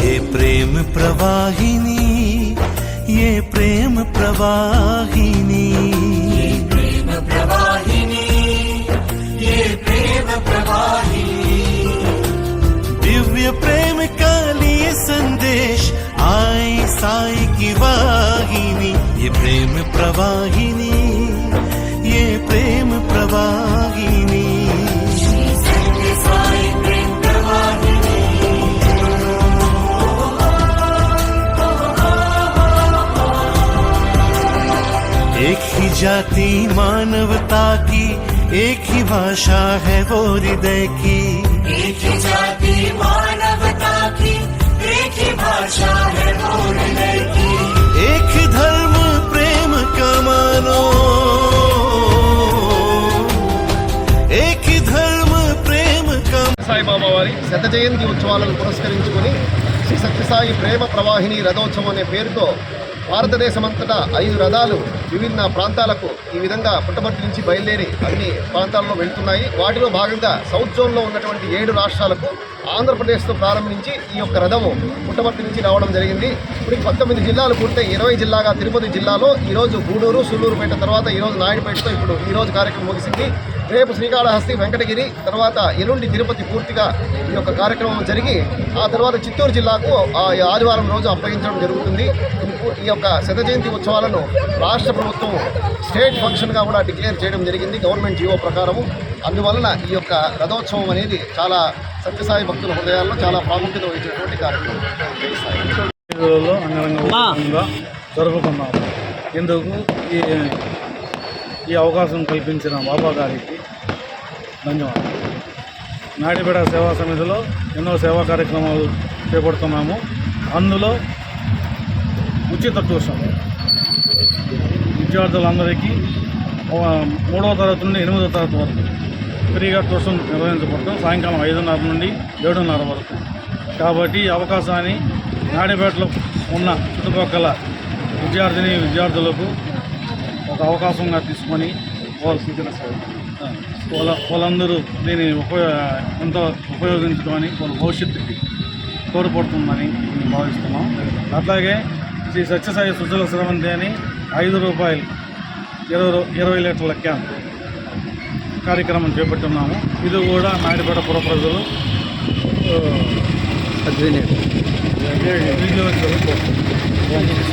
ये प्रेम प्रवाहिनी ये प्रेम प्रवाहिनी ये प्रेम प्रवाहिनी ये प्रेम प्रवाहिनी दिव्य प्रेम का लिए संदेश आए साई की वाहिनी ये प्रेम प्रवाहिनी ये प्रेम प्रवाहिनी जाति मानवता की एक ही भाषा है वो हृदय की एक ही जाति मानवता की एक ही भाषा है वो हृदय की एक ही धर्म प्रेम का मानो एक ही धर्म प्रेम का సాయిబాబా వారి శత జయంతి ఉత్సవాలను పురస్కరించుకుని శ్రీ సత్యసాయి ప్రేమ ప్రవాహిని రథోత్సవం అనే పేరుతో భారతదేశమంతటా ఐదు రథాలు విభిన్న ప్రాంతాలకు ఈ విధంగా పుట్టపర్తి నుంచి బయలుదేరి అన్ని ప్రాంతాల్లో వెళ్తున్నాయి. వాటిలో భాగంగా సౌత్ జోన్లో ఉన్నటువంటి ఏడు రాష్ట్రాలకు ఆంధ్రప్రదేశ్తో ప్రారంభించి ఈ యొక్క రథము పుట్టపర్తి నుంచి రావడం జరిగింది. ఇప్పుడు పంతొమ్మిది జిల్లాలు పూర్తయి ఇరవై జిల్లాగా తిరుపతి జిల్లాలో ఈరోజు గూడూరు సూళ్ళూరుపేట తర్వాత ఈరోజు నాయుడుపేటతో ఇప్పుడు ఈరోజు కార్యక్రమం ముగిసింది. రేపు శ్రీకాళహస్తి వెంకటగిరి తర్వాత ఎల్లుండి తిరుపతి పూర్తిగా ఈ యొక్క కార్యక్రమం జరిగి ఆ తర్వాత చిత్తూరు జిల్లాకు ఆ ఆదివారం రోజు అప్పగించడం జరుగుతుంది. ఈ యొక్క శత జయంతి ఉత్సవాలను రాష్ట్ర ప్రభుత్వం స్టేట్ ఫంక్షన్గా కూడా డిక్లేర్ చేయడం జరిగింది గవర్నమెంట్ జీవో ప్రకారము. అందువలన ఈ యొక్క రథోత్సవం అనేది చాలా సత్యసాయి భక్తుల హృదయాల్లో చాలా ప్రాముఖ్యత వహించినటువంటి కార్యక్రమం. జరుపుకున్నాం ఇందుకు ఈ ఈ అవకాశం కల్పించిన బాబా గారికి ధన్యవాదాలు. నాడిబిడ సేవా సమితిలో ఎన్నో సేవా కార్యక్రమాలు చేపడుతున్నాము. అందులో ఉచిత ట్యూషన్. విద్యార్థులందరికీ మూడవ తరగతి నుండి ఎనిమిదవ తరగతి వరకు ఫ్రీగా ట్యూషన్ నిర్వహించబడతాం సాయంకాలం ఐదున్నర నుండి ఏడున్నర వరకు. కాబట్టి ఈ అవకాశాన్ని నాడిపేటలో ఉన్న చుట్టుపక్కల విద్యార్థిని విద్యార్థులకు ఒక అవకాశంగా తీసుకొని వాళ్ళు వాళ్ళ వాళ్ళందరూ దీన్ని ఉపయోగ ఎంతో ఉపయోగించుకొని వాళ్ళ భవిష్యత్తుకి తోడ్పడుతుందని మేము భావిస్తున్నాం. అట్లాగే శ్రీ సత్యసాయి సుజల శ్రవంతి అని ఐదు రూపాయలు ఇరవై ఇరవై లీటర్ల క్యాన్ కార్యక్రమం చేపట్టున్నాము ఇది కూడా నాయుడుపేట పుర ప్రజలు ఆ, వినియోగించాలని కోరుతున్నాం.